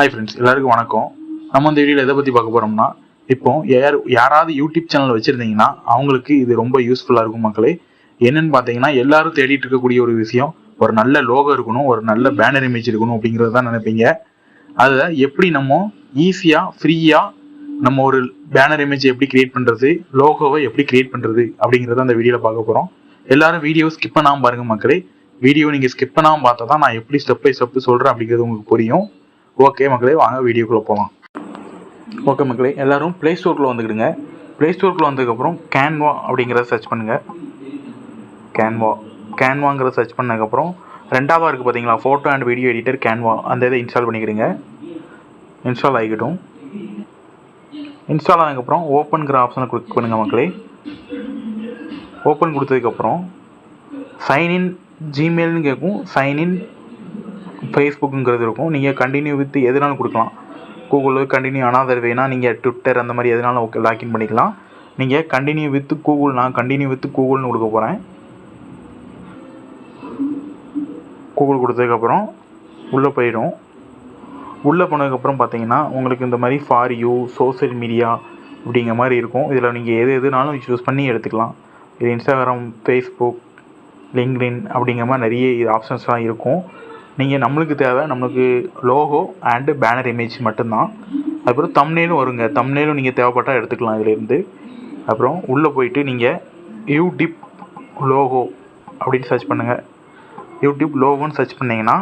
Hi friends எல்லாருக்கும் வணக்கம். நம்ம இந்த வீடியோவில் எதை பற்றி பார்க்க போகிறோம்னா இப்போ யார் யாராவது யூடியூப் சேனல் வச்சுருந்தீங்கன்னா அவங்களுக்கு இது ரொம்ப யூஸ்ஃபுல்லாக இருக்கும் மக்களே. என்னென்னு பார்த்தீங்கன்னா எல்லாரும் தேடிட்டு இருக்கக்கூடிய ஒரு விஷயம் ஒரு நல்ல லோகோ இருக்கணும் ஒரு நல்ல பேனர் இமேஜ் இருக்கணும் அப்படிங்கிறது தான் நினைப்பீங்க. அதை எப்படி நம்ம ஈஸியாக ஃப்ரீயாக நம்ம ஒரு பேனர் இமேஜ் எப்படி கிரியேட் பண்ணுறது லோகோவை எப்படி கிரியேட் பண்ணுறது அப்படிங்கிறத அந்த வீடியோவில் பார்க்க போகிறோம் எல்லாரும் வீடியோ ஸ்கிப் பண்ணாமல் பாருங்கள் மக்களே. வீடியோ நீங்கள் ஸ்கிப் பண்ணாமல் பார்த்தா தான் நான் எப்படி ஸ்டெப் பை ஸ்டெப் சொல்கிறேன் அப்படிங்கிறது உங்களுக்கு புரியும். ஓகே மக்களே வாங்க வீடியோக்குள்ளே போகலாம் ஓகே மக்களே எல்லோரும் ப்ளே ஸ்டோருக்குள்ளே வந்துக்கிடுங்க. ப்ளே ஸ்டோருக்குள்ளே வந்ததுக்கப்புறம் கேன்வா அப்படிங்கிறத சர்ச் பண்ணுங்கள் கேன்வா கேன்வாங்கிறத சர்ச் பண்ணதுக்கப்புறம் ரெண்டாவதாக இருக்குது பார்த்தீங்களா photo and video editor Canva அந்த இதை இன்ஸ்டால் பண்ணிக்கிடுங்க. இன்ஸ்டால் ஆகிக்கட்டும். இன்ஸ்டால் ஆனதுக்கப்புறம் ஓப்பன்கிற ஆப்ஷனை கிளிக் பண்ணுங்கள் மக்களே. ஓப்பன் கொடுத்ததுக்கப்புறம் சைன்இன் ஜிமெயில்னு கேட்கும் சைன்இன் ஃபேஸ்புக்குங்கிறது இருக்கும். நீங்கள் கண்டினியூ வித் எதுனாலும் கொடுக்கலாம். கூகுள் கண்டினியூ அனாதர் வேணா நீங்கள் ட்விட்டர் அந்த மாதிரி எதுனாலும் ஓகே லாக்இன் பண்ணிக்கலாம். நீங்கள் கண்டினியூ வித் கூகுள் நான் கண்டினியூ வித் கூகுள்னு கொடுக்க போகிறேன் கூகுள் கொடுத்ததுக்கப்புறம் உள்ளே போயிடும். உள்ளே போனதுக்கப்புறம் பார்த்தீங்கன்னா உங்களுக்கு இந்த மாதிரி ஃபார் யூ சோஷியல் மீடியா அப்படிங்கிற மாதிரி இருக்கும். இதில் நீங்கள் எது எதுனாலும் சூஸ் பண்ணி எடுத்துக்கலாம். இது இன்ஸ்டாகிராம் ஃபேஸ்புக் லிங்க்டின் அப்படிங்கிற மாதிரி நிறைய ஆப்ஷன்ஸ்லாம் இருக்கும். நீங்கள் நம்மளுக்கு தேவை நம்மளுக்கு லோகோ அண்டு பேனர் இமேஜ் மட்டும்தான். அப்புறம் தம்னேலும் வருங்க. தம்னேலும் நீங்கள் தேவைப்பட்டால் எடுத்துக்கலாம் இதிலேருந்து. அப்புறம் உள்ளே போயிட்டு நீங்கள் யூடியூப் லோகோ அப்படின்னு சர்ச் பண்ணுங்கள் யூடியூப் லோகோன்னு சர்ச் பண்ணிங்கன்னா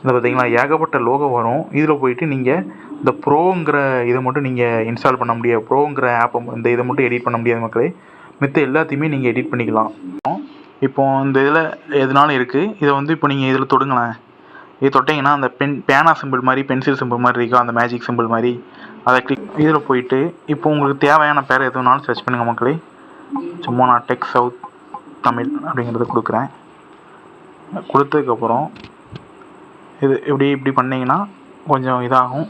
இந்த பார்த்தீங்களா ஏகப்பட்ட லோகோ வரும். இதில் போயிட்டு நீங்கள் இந்த ப்ரோங்கிற இதை மட்டும் நீங்கள் இன்ஸ்டால் பண்ண முடியாது. ப்ரோங்கிற ஆப்பை இந்த இதை மட்டும் எடிட் பண்ண முடியாது மக்களே. மித்த எல்லாத்தையுமே நீங்கள் எடிட் பண்ணிக்கலாம். இப்போது இந்த இதில் எதுனாலும் இருக்குது இதை வந்து இப்போ நீங்கள் இதில் தொடுங்களேன். இது தொட்டிங்கன்னா அந்த பென் பேனா சிம்பிள் மாதிரி பென்சில் சிம்பிள் மாதிரி இருக்கும் அந்த மேஜிக் சிம்பிள் மாதிரி. அதை கிளிக் இதில் போயிட்டு இப்போ உங்களுக்கு தேவையான பேர் எதுனாலும் சர்ச் பண்ணுங்கள் மக்களே. சும்மா நான் டெக் சவுத் தமிழ் அப்படிங்கிறத கொடுக்குறேன். கொடுத்ததுக்கப்புறம் இது இப்படி இப்படி பண்ணிங்கன்னா கொஞ்சம் இதாகும்.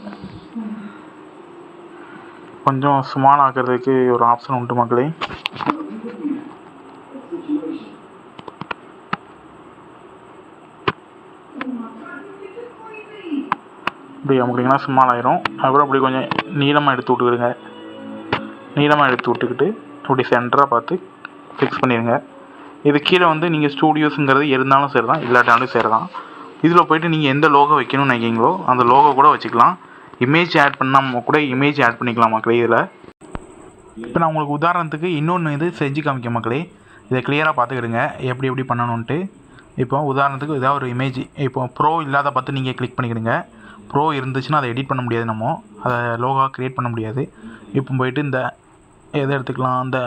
கொஞ்சம் ஸ்மால் ஆக்கிறதுக்கு ஒரு ஆப்ஷன் உண்டு மக்களே. இப்படி அப்படிங்கன்னா ஸ்மால் ஆயிரும் அப்புறம் அப்படி கொஞ்சம் நீளமாக எடுத்து விட்டுக்கிடுங்க. நீளமாக எடுத்து விட்டுக்கிட்டு இப்படி சென்டராக பார்த்து ஃபிக்ஸ் பண்ணிடுங்க இது கீழே வந்து நீங்கள் ஸ்டூடியோஸுங்கிறது இருந்தாலும் சரி தான் இல்லாட்டாலும் சரி தான் இதில் போயிட்டு நீங்கள் எந்த லோகோ வைக்கணும்னு நினைக்கிங்களோ அந்த லோகோ கூட வச்சுக்கலாம். இமேஜ் ஆட் பண்ணாமல் கூட இமேஜ் ஆட் பண்ணிக்கலாம் மக்களே இதில். இப்போ நான் உங்களுக்கு உதாரணத்துக்கு இன்னொன்று இது செஞ்சு காமிக்க மக்களே. இதை கிளியராக பார்த்துக்கிடுங்க. எப்படி எப்படி பண்ணணுன்ட்டு இப்போ உதாரணத்துக்கு ஏதாவது ஒரு இமேஜ் இப்போ ப்ரோ இல்லாத பார்த்து நீங்கள் கிளிக் பண்ணிக்கிடுங்க. ப்ரோ இருந்துச்சுன்னா அதை எடிட் பண்ண முடியாது நம்ம. அதை லோகா க்ரியேட் பண்ண முடியாது. இப்போ போயிட்டு இந்த எதை எடுத்துக்கலாம். அந்த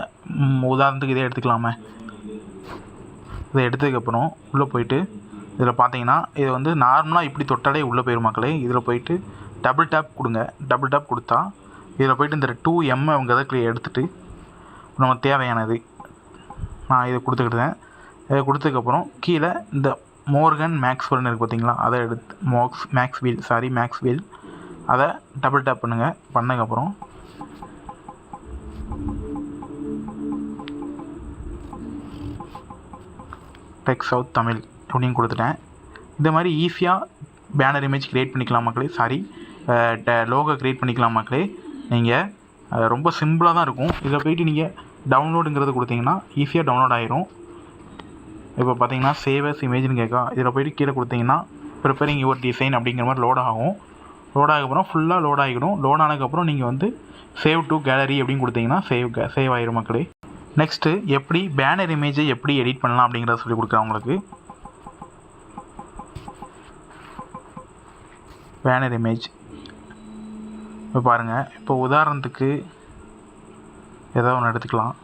உதாரணத்துக்கு இதை எடுத்துக்கலாமே. இதை எடுத்ததுக்கப்புறம் உள்ளே போயிட்டு இதில் பார்த்தீங்கன்னா இது வந்து நார்மலாக இப்படி தொட்டாலே உள்ளே போயிடும் மக்களே. இதில் போயிட்டு டபுள் டேப் கொடுங்க. டபுள் டேப் கொடுத்தா இதில் போயிட்டு இந்த டூ எம்ங்கிறத எடுத்துகிட்டு நம்ம தேவையானது. நான் இதை கொடுத்துக்கிட்டேன். இதை கொடுத்ததுக்கப்புறம் கீழே இந்த மோர்கன் மேக்ஸ்வெல்னு இருக்குது பார்த்தீங்களா? அதை எடுத்து மாக்ஸ் மேக்ஸ்வீல் சாரி மேக்ஸ்வீல். அதை டபுள் டேப் பண்ணுங்கள் பண்ணதுக்கப்புறம் டெக் சவுத் தமிழ் அப்படின்னு கொடுத்துட்டேன். இந்த மாதிரி ஈஸியாக பேனர் இமேஜ் க்ரியேட் பண்ணிக்கலாம் மக்களே. சாரி லோகோ க்ரியேட் பண்ணிக்கலாம் மக்களே. நீங்கள் ரொம்ப சிம்பிளாக தான் இருக்கும். இதில் போயிட்டு நீங்கள் டவுன்லோடுங்கிறது கொடுத்தீங்கன்னா ஈஸியாக டவுன்லோட் ஆயிரும். இப்போ பார்த்தீங்கன்னா சேவஸ் இமேஜ்னு கேட்கா இதில் போயிட்டு கீழே கொடுத்தீங்கன்னா ப்ரிப்பேரிங் யுவர் டிசைன் அப்படிங்கிற மாதிரி லோட் ஆகும். லோட் ஆகப்புறம் ஃபுல்லாக லோட் ஆகிடும். லோட் ஆனதுக்கப்புறம் நீங்கள் வந்து சேவ் டு கேலரி அப்படின்னு கொடுத்தீங்கன்னா சேவ் சேவ் ஆயிரும் மக்களே. நெக்ஸ்ட்டு எப்படி பேனர் இமேஜை எப்படி எடிட் பண்ணலாம் அப்படிங்கிறத சொல்லி கொடுக்குறேன் உங்களுக்கு. பேனர் இமேஜ் இப்போ பாருங்கள் இப்போ உதாரணத்துக்கு ஏதோ ஒன்று எடுத்துக்கலாம்.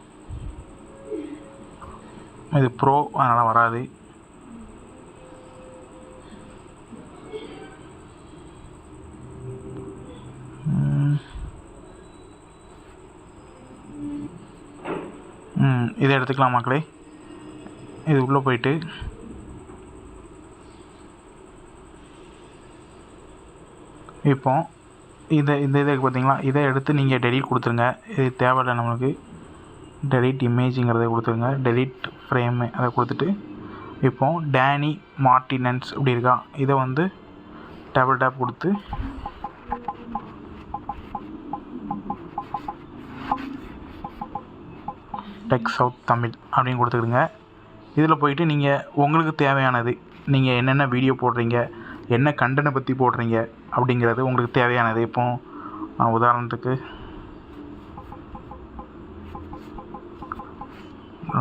இது ப்ரோ அதனால் வராது. இதை எடுத்துக்கலாம் மக்களே. இது உள்ளே போயிட்டு. இப்போ இதை இந்த இதை பார்த்தீங்களா இதை எடுத்து நீங்கள் டெலிட் கொடுத்துருங்க. இது தேவையில்லை நம்மளுக்கு. டெலிட் இமேஜுங்கிறத கொடுத்துருங்க. டெலிட் ஃப்ரேமு அதை கொடுத்துட்டு இப்போ டேனி மார்டினன்ஸ் இப்படி இருக்கா இதை வந்து டேபிள் டேப் கொடுத்து டெக் சவுத் தமிழ் அப்படின்னு கொடுத்துக்கிடுங்க. இதில் போயிட்டு நீங்கள் உங்களுக்கு தேவையானது நீங்கள் என்னென்ன வீடியோ போடுறீங்க என்ன கண்டனை பற்றி போடுறீங்க அப்படிங்கிறது உங்களுக்கு தேவையானது. இப்போ உதாரணத்துக்கு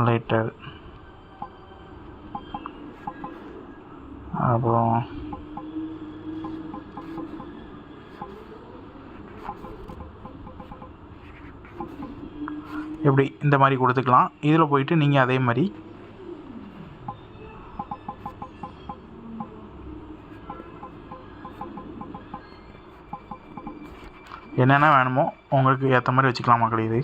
லைட்டர் அப்புறம் எப்படி இந்த மாதிரி கொடுத்துக்கலாம். இதில் போயிட்டு நீங்கள் அதே மாதிரி என்னென்ன வேணுமோ உங்களுக்கு ஏற்ற மாதிரி வச்சுக்கலாம் மக்கள் இது?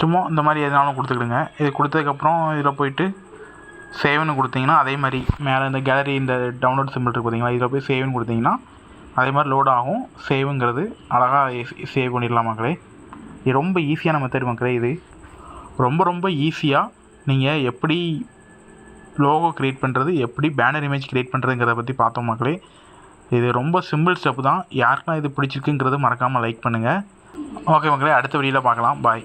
சும்மா இந்த மாதிரி எதுனாலும் கொடுத்துக்கிடுங்க. இது கொடுத்ததுக்கப்புறம் இதில் போயிட்டு சேவ்னு கொடுத்தீங்கன்னா அதே மாதிரி மேலே இந்த கேலரி இந்த டவுன்லோட் சிம்பிள் இருக்கு பார்த்தீங்களா இதில் போய் சேவ்னு கொடுத்தீங்கன்னா அதே மாதிரி லோட் ஆகும். சேவுங்கிறது அழகாக சேவ் பண்ணிடலாம் மக்களே. இது ரொம்ப ஈஸியான மெத்தட் மக்களே இது. ரொம்ப ரொம்ப ஈஸியாக நீங்கள் எப்படி லோகோ க்ரியேட் பண்ணுறது எப்படி பேனர் இமேஜ் க்ரியேட் பண்ணுறதுங்கிறத பற்றி பார்த்தோம் மக்களே. இது ரொம்ப சிம்பிள் ஸ்டெப் தான். யாருக்கெல்லாம் இது பிடிச்சிருக்குங்கிறது மறக்காமல் லைக் பண்ணுங்கள் ஓகே மக்களே அடுத்த வீடியோவில் பார்க்கலாம். பாய்.